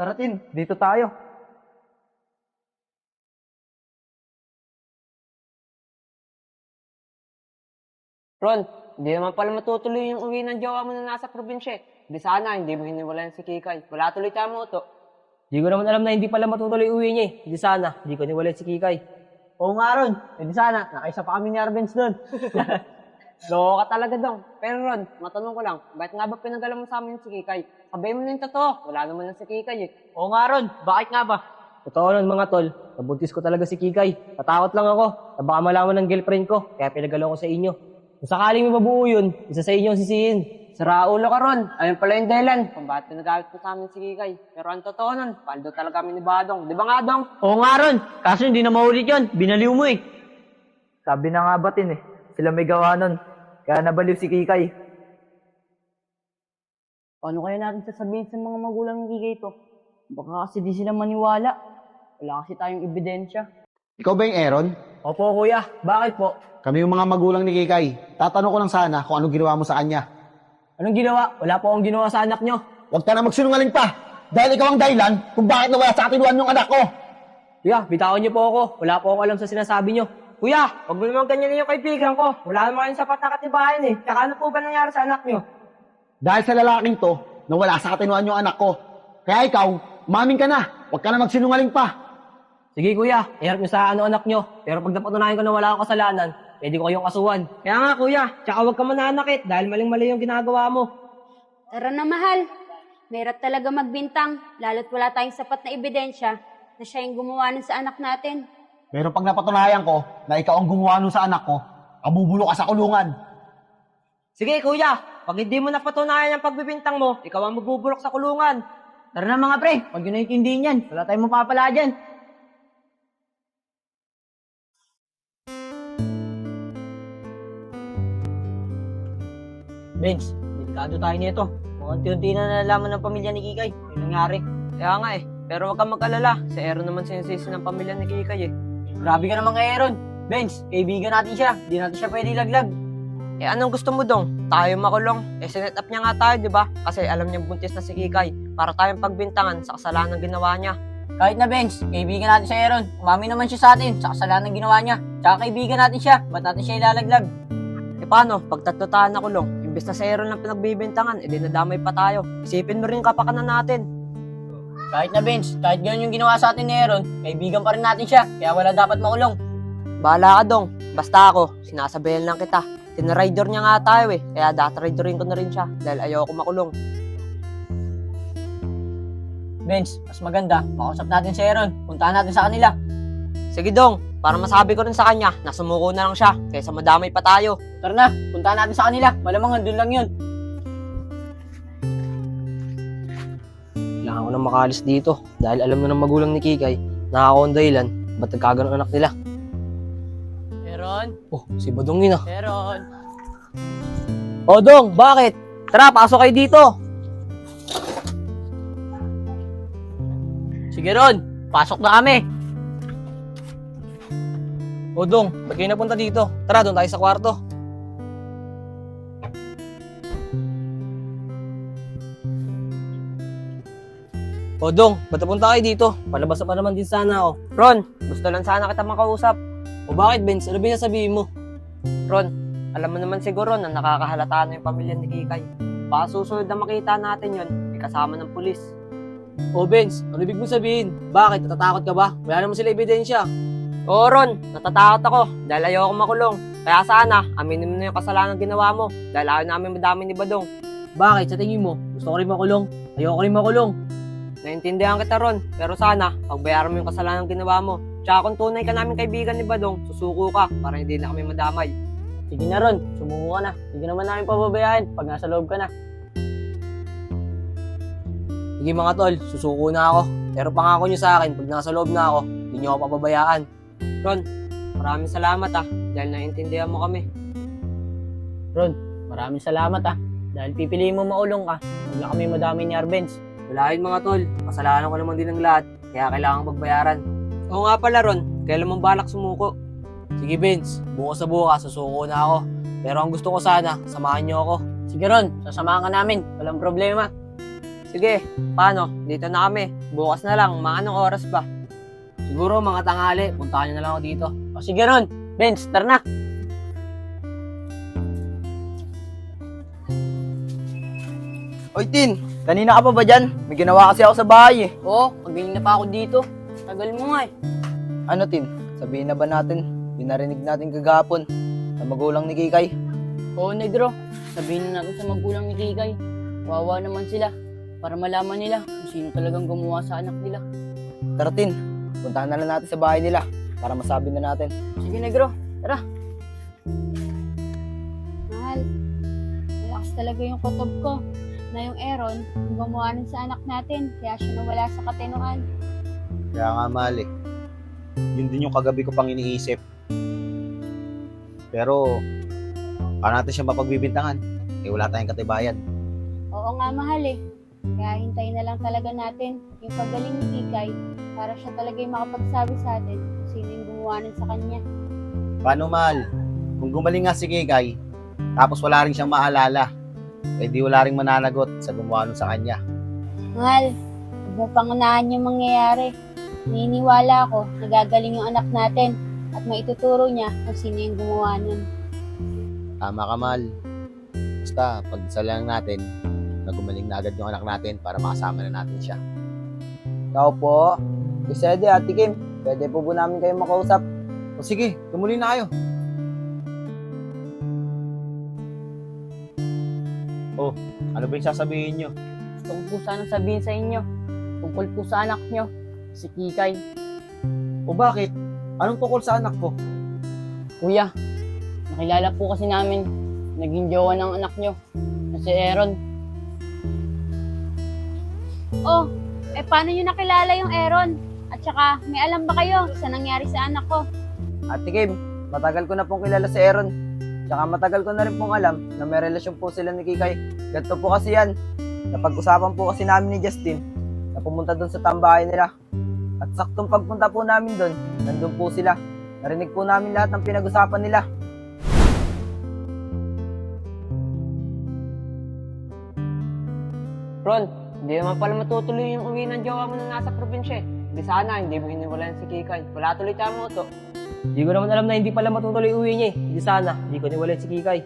Tara, Tin. Dito tayo. Ron, hindi naman pala matutuloy yung uwi ng jowa mo na nasa probinsya. eh. Di sana, hindi mo hiniwalayan si Kikay. Wala tuloy tayo mo to. Di ko naman alam na hindi pala matutuloy uwi niya eh. Di sana, di ko niwalit si Kikay. Oo nga, Ron. Pwede sana. Nakaisa pa kami ni Arbenz doon. Loko ka talaga dong. Pero Ron, matanong ko lang, bakit nga ba pinagala mo sa amin si Kikay? Sabihin mo na yung totoo. Wala naman na si Kikay eh. Oo nga, Ron. Bakit nga ba? Totoo nun mga tol, nabuntis ko talaga si Kikay. Natakot lang ako, na baka malaman ng girlfriend ko, kaya pinagalaw ko sa inyo. Kung sakaling may mabuo yun, isa sa inyo ang sisihin. Sira ulo ka Ron. Ayun pala yung dahilan kung bakit pinagalit mo sa amin si Kikay. Pero ang totoo nun, paldo talaga kami ni Badong. Di ba nga Dong? Oo nga, Ron. Kaso hindi na maulit yun. Binaliw mo eh. Sabi na nga ba, Tin eh. Sila may gawa nun. Kaya nabaliw si Kikay. Paano kaya natin sasabihin sa mga magulang ng Kikay to? Baka kasi di sila maniwala. Wala kasi tayong ebidensya. Ikaw ba yung Aaron? Opo kuya, bakit po? Kami yung mga magulang ni Kikay. Tatanong ko lang sana kung ano ginawa mo sa kanya. Anong ginawa? Wala po akong ginawa sa anak nyo. Huwag ka na magsinungaling pa! Dahil ikaw ang dahilan kung bakit nawala sa atin yung anak ko! Kuya, bitawan niyo po ako. Wala po akong alam sa sinasabi nyo. Kuya, huwag mo naman ganyan yung kaibigan ko. Wala naman kayong sapat na katibayan eh. Tsaka ano po ba nangyari sa anak niyo? Dahil sa lalaking to, nawala sa atin yung anak ko. Kaya ikaw, umamin ka na. Huwag ka na magsinungaling pa. Sige kuya, iharap niyo sa ano anak nyo. Pero pag napatunayan ko na wala akong kasalanan, pwede ko kayong kasuhan. Kaya nga kuya, tsaka huwag ka mananakit dahil maling-mali yung ginagawa mo. Tara na mahal. Mahirap talaga magbintang, lalo't wala tayong sapat na ebidensya na siya yung gumawa nun sa anak natin. Pero pag napatunayan ko na ikaw ang gumawa nun sa anak ko, kabubulo ka sa kulungan. Sige kuya, pag hindi mo napatunayan ang pagbibintang mo, ikaw ang magbubulok sa kulungan. Tara na mga pre, huwag nyo na intindihin yan. Wala tayong mapapala dyan. Benz, delikado tayo nito. Mga unti-unti na nalalaman ng pamilya ni Kikay. Yung nangyari. Kaya nga eh, pero huwag kang mag-alala. Si Aaron naman sinisisi ng pamilya ni Kikay eh. Grabe ka naman kay Aaron. Benz, kaibigan natin siya. Di natin siya pwede ilaglag. Eh anong gusto mo dong? Tayo makulong. Eh sinet up niya nga tayo, di ba? Kasi alam niya buntis na si Kikay. Para tayong pagbintangan sa kasalanan ng ginawa niya. Kahit na Benz, kaibigan natin si Aaron. Umami naman siya sa atin sa kasalanan ng ginawa niya. Tsaka kaibigan natin siya. Ba't natin siya ilalaglag? Eh paano? Pag tatlo tayo nakulong, imbes na si Aaron lang pinagbibintangan, edi nadamay pa tayo. Isipin mo rin kapakanan natin. Kahit na Benz, kahit ganun yung ginawa sa atin ni Aaron, kaibigan pa rin natin siya. Kaya wala dapat makulong. Bahala ka dong. Basta ako, sinasabihan lang kita. Tinrider niya nga tayo eh. Kaya datriderin ko na rin siya dahil ayoko makulong. Benz, mas maganda, makausap natin si Aaron. Puntahan natin sa kanila. Sige dong, para masabi ko rin sa kanya na sumuko na lang siya kaysa madamay pa tayo. Tara na, puntahan natin sa kanila. Malamang andun lang yun. Makalis dito. Dahil alam na ng magulang ni Kikay na ako ang dahilan. Ba't nagkaganon anak nila? Aaron, Oh, si Badong yun ah. Aaron. O Dong, bakit? Tara, pasok kayo dito. Sige Ron, pasok na kami. O Dong, ba't kayo napunta dito? Tara, doon tayo sa kwarto. O Dong, ba't napunta kayo dito? Palabas pa naman din sana ako. Ron, gusto lang sana kita makausap. O bakit, Benz? Ano ba sabihin mo? Ron, alam mo naman siguro na nakakahalata na yung pamilya ni Kikay. Baka susunod na makita natin yon, may kasama ng pulis. O Benz, ano ibig mo sabihin? Bakit? Natatakot ka ba? Wala naman sila ebidensya. Oo Ron, natatakot ako dahil ayoko makulong. Kaya sana, aminin mo na yung kasalanan ginawa mo dahil ayaw namin madami ni Badong. Bakit? Sa tingin mo, gusto ko rin makulong. Ayoko rin makulong. Naintindihan kita Ron, pero sana, pagbayaran mo yung kasalanan ginawa mo. Tsaka kung tunay ka namin kaibigan ni Badong, susuko ka para hindi na kami madamay. Sige na Ron, sumuko ka na. Hindi naman namin pababayaan pag nasa loob ka na. Sige mga tol, susuko na ako. Pero pangako nyo sa akin, pag nasa loob na ako, hindi nyo ako papabayaan. Ron, maraming salamat ah, dahil naintindihan mo kami. Ron, maraming salamat ah. Dahil pipiliin mo maulong ka, huwag na kami madami ni Arbenz. Wala yun mga tol, kasalanan ko naman din ng lahat, kaya kailangan pagbayaran. Oo nga pala Ron, kailan mong balak sumuko? Sige Vince, bukas sa bukas, susuko na ako. Pero ang gusto ko sana, samahan nyo ako. Sige Ron, sasamahan ka namin. Walang problema. Sige, paano? Dito na kami. Bukas na lang, mga anong oras ba? Siguro mga tanghali, puntahan nyo na lang ako dito. O sige ron, Benz, tara na. Oy, Tin, kanina ka pa ba dyan? May ginawa kasi ako sa bahay eh. Oo, pagaling na pa ako dito. Tagal mo nga eh. Ano, Tin? Sabihin na ba natin, pinarinig natin kagapon na magulang ni Kikay? Oo, Negro. Sabihin na natin sa magulang ni Kikay. Wawa naman sila. Para malaman nila kung sino talagang gumawa sa anak nila. Tara, Tin, puntahan na lang natin sa bahay nila para masabi na natin. Sige, Negro. Tara. Mahal, malakas talaga yung kutob ko na yung Aaron, yung gumawa nun sa anak natin, kaya siya nawala sa katinuan. Kaya nga eh. Yun din yung kagabi ko pang iniisip. Pero, paano natin siya mapagbibintangan? Eh wala tayong katibayan. Oo nga, mahal eh. Kaya hintayin na lang talaga natin yung pagaling ni Kikay para siya talaga yung makapagsabi sa atin kung sino yung gumawa nun sa kanya. Paano mahal? Kung gumaling nga si Kikay, tapos wala rin siyang maalala, eh di wala rin mananagot sa gumawa nun sa kanya. Mahal, huwag mo pangunahan yung mangyayari. Naniniwala ako na gagaling yung anak natin at maituturo niya kung sino yung gumawa nun. Tama ka mahal. Basta, pagdasal lang natin, na gumaling na agad yung anak natin para makasama na natin siya. Tao po. Isede, Ate Kim, pwede po po namin kayo makausap. O sige, tumuloy na kayo. Oh, ano ba yung sasabihin nyo? Gusto ko po sana sabihin sa inyo. Tungkol po sa anak nyo. Si Kikay. O bakit? Anong tungkol sa anak ko? Kuya, nakilala po kasi namin naging jowa ng anak nyo na si Aaron. Oh, eh paano nyo nakilala yung Aaron? At saka, may alam ba kayo sa nangyari sa anak ko? Ate Kim, matagal ko na pong kilala si Aaron. Tsaka matagal ko na rin pong alam na may relasyon po sila ni Kikay. Ganito po kasi yan. Napag-usapan po kasi namin ni Justin na pumunta doon sa tambahay nila. At saktong pagpunta po namin doon, nandun po sila. Narinig po namin lahat ng pinag-usapan nila. Ron, hindi naman pala matutuloy yung uwi ng jowa mo na nasa probinsya eh. Di sana, hindi mo hiniwalaan si Kikay. Wala tuloy tayo mo to. Hindi ko naman alam na hindi pala matutuloy uwi niya eh. Hindi sana, hindi ko niwala si Kikay.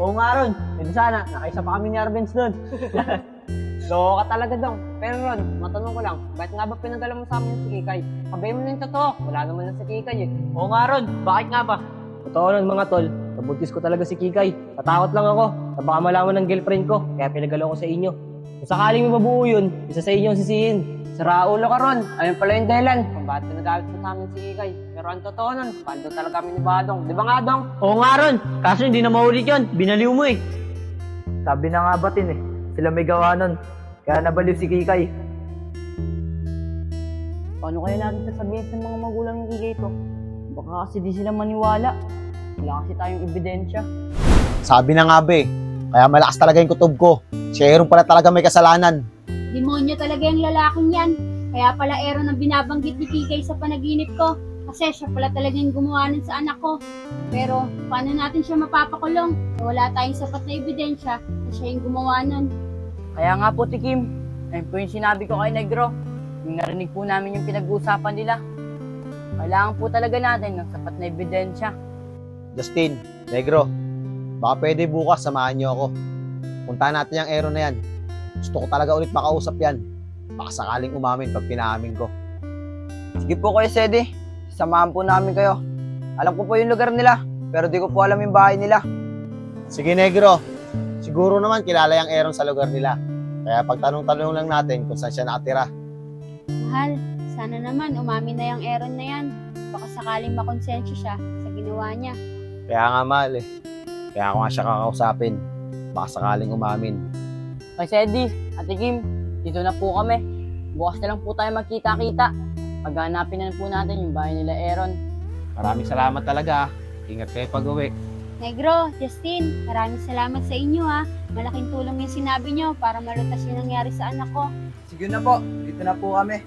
Oo nga Ron, hindi sana, nakaisa pa kami ni Arbenz doon. Loko ka talaga dong. Pero Ron, matanong ko lang, bakit nga ba pinadala mo sa amin si Kikay? Kabay mo na yung totoo. Wala naman na si Kikay eh. Oo nga Ron, bakit nga ba? Totoo nun mga tol, nabuntis ko talaga si Kikay. Natakot lang ako na baka malaman ng girlfriend ko, kaya pinagalo ko sa inyo. Kung sakaling may mabuo yun, isa sa inyo ang sisihin. Sira ulo ka Ron. Ayun pala yung dahilan kung bakit pinagalit mo sa amin si Kikay. Pero ang totoo nun, pando talaga kami ni Badong. Di ba nga Dong? Oo nga Ron, kaso hindi na maulit yun, binaliw mo eh. Sabi na nga batin eh, sila may gawa nun. Kaya nabaliw si Kikay. Paano kaya natin sasabihin sa mga magulang ni Kikay to? Baka kasi di sila maniwala. Wala kasi tayong ebidensya. Sabi na nga be, kaya malakas talaga yung kutob ko. Si Aaron pala talaga may kasalanan. Demonyo talaga yung lalaking yan. Kaya pala Aaron ang binabanggit ni Kikay sa panaginip ko. Kasi siya pala talaga yung gumawa nun sa anak ko. Pero paano natin siya mapapakulong? Wala tayong sapat na ebidensya na siya yung gumawa nun. Kaya nga po, Tikim, ayun po yung sinabi ko kay Negro. Yung narinig po namin yung pinag-uusapan nila. Kailangan po talaga natin ng sapat na ebidensya. Justin, Negro, baka pwede bukas samahan niyo ako. Puntahan natin yung Aaron na yan. Gusto ko talaga ulit makausap yan. Baka sakaling umamin pag pinaamin ko. Sige po kayo, Sede. Samahan po namin kayo. Alam ko po yung lugar nila, pero di ko po alam yung bahay nila. Sige, Negro. Siguro naman kilala yung Aaron sa lugar nila. Kaya pagtanong-tanong lang natin kung saan siya nakatira. Mahal, sana naman umamin na yung Aaron na yan. Baka sakaling makonsensya siya sa ginawa niya. Kaya nga mahal eh. Kaya ako nga siya kakausapin. Baka sakaling umamin. Kay Sedi, Ate Kim, dito na po kami. Bukas na lang po tayo magkita-kita. Paghanapin na po natin yung bahay nila Aaron. Maraming salamat talaga. ah. Ingat kayo pag uwi. Negro, Justin, maraming salamat sa inyo ha. Malaking tulong yung sinabi nyo para malutas yung nangyari sa anak ko. Sige na po, dito na po kami.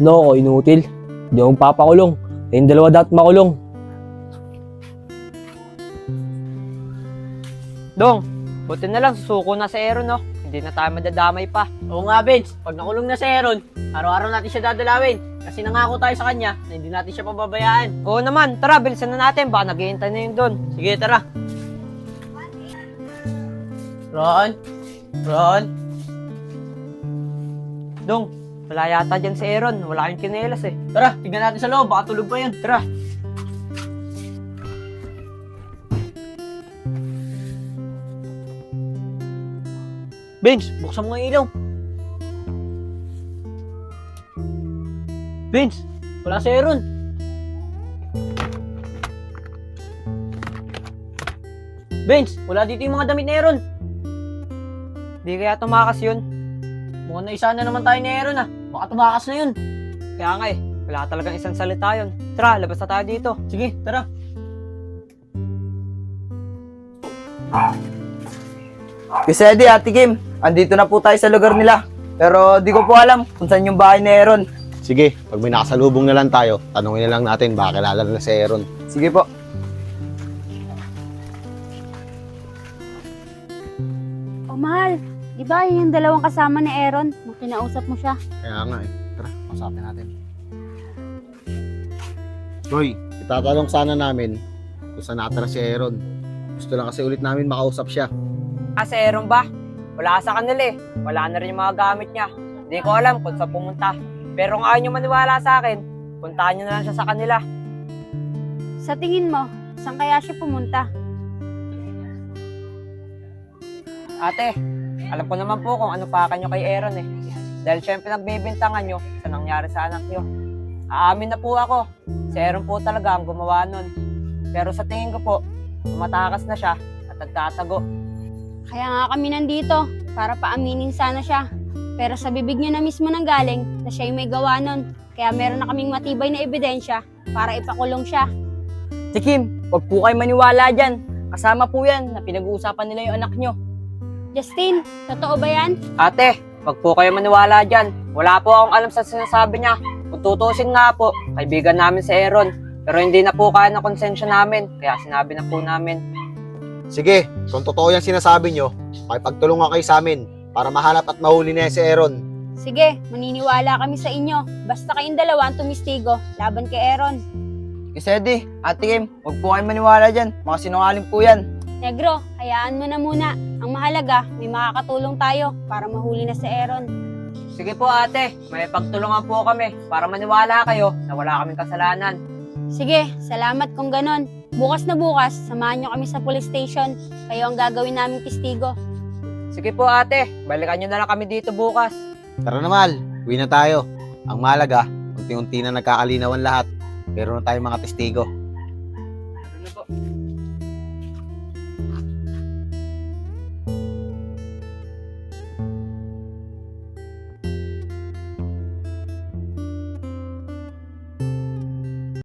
No, ako inutil. Hindi ako papakulong. Kayong dalawa dapat makulong. Dong, buti na lang susuko na si Aaron, no? Hindi na tayo madadamay pa. Oo nga, Vince. Pag nakulong na si Aaron, araw-araw natin siya dadalawin. Kasi nangako tayo sa kanya na hindi natin siya pababayaan. Oo naman, tara, bilisan na natin. Baka naghihintay na yun doon. Sige, tara. Ron? Ron? Dong, wala yata dyan si Aaron. Wala yung kinelas eh. Tara, tignan natin sa loob. Baka tulog pa yun. Tara. Vince, buksan mo ang ilaw. Vince, wala si Aaron. Vince, wala dito yung mga damit ni Aaron. Di kaya tumakas yun. Mukhang naisa na naman tayo ni Aaron ah. Baka tumakas na yun. Kaya nga eh, wala talagang isang salita yun. Tara, labas na tayo dito. Sige, tara. Kasi Eddie, Ate Kim, andito na po tayo sa lugar nila. Pero di ko po alam kung saan yung bahay ni Aaron. Sige, pag may nakasalubong na lang tayo, tanungin na lang natin baka kilala na si Aaron. Sige po. Oh, mahal. Di ba yun yung dalawang kasama ni Aaron? Nung kinausap mo siya. Kaya nga eh. Tara, masapin natin. Hoy, itatanong sana namin kung saan natira si Aaron. Gusto lang kasi ulit namin makausap siya. Ah, si Aaron ba? Wala sa kanila eh. Wala na rin yung mga gamit niya. Hindi ko alam kung saan pumunta. Pero kung ayaw niyo maniwala sa akin, puntahan niyo na lang siya sa kanila. Sa tingin mo, saan kaya siya pumunta? Ate, alam ko naman po kung ano pa kanyo kay Aaron eh. Dahil syempre nagbibintangan nyo sa nangyari sa anak nyo. Aamin na po ako, si Aaron po talaga ang gumawa nun. Pero sa tingin ko po, tumatakas na siya at nagtatago. Kaya nga kami nandito, para paaminin sana siya. Pero sa bibig niya na mismo nang galing na siya yung may gawa nun. Kaya meron na kaming matibay na ebidensya para ipakulong siya. Si Kim, huwag po kayo maniwala dyan. Kasama po yan na pinag-uusapan nila yung anak nyo. Justin, totoo ba yan? Ate, wag po kayo maniwala dyan. Wala po akong alam sa sinasabi niya. Kung tutusin nga po, kaibigan namin si Aaron. Pero hindi na po kaya ng konsensya namin, kaya sinabi na po namin. Sige, kung totoo yung sinasabi nyo, pakipagtulungan kayo sa amin para mahanap at mahuli na si Aaron. Sige, maniniwala kami sa inyo. Basta kayong dalawa ang tumistigo laban kay Aaron. Kasi Eddie, Ate Kim, huwag po kayo maniwala dyan. Mga sinungaling po yan. Negro, hayaan mo na muna. Ang mahalaga, may makakatulong tayo para mahuli na si Aaron. Sige po ate, may pagtulungan po kami para maniwala kayo na wala kaming kasalanan. Sige, salamat kung ganon. Bukas na bukas, samahan nyo kami sa police station. Kayo ang gagawin naming testigo. Sige po ate, balikan nyo na lang kami dito bukas. Tara na mal, uwi na tayo. Ang malaga, unti-unti na nagkakalinawan lahat. Pero na tayong mga testigo. Ano na po?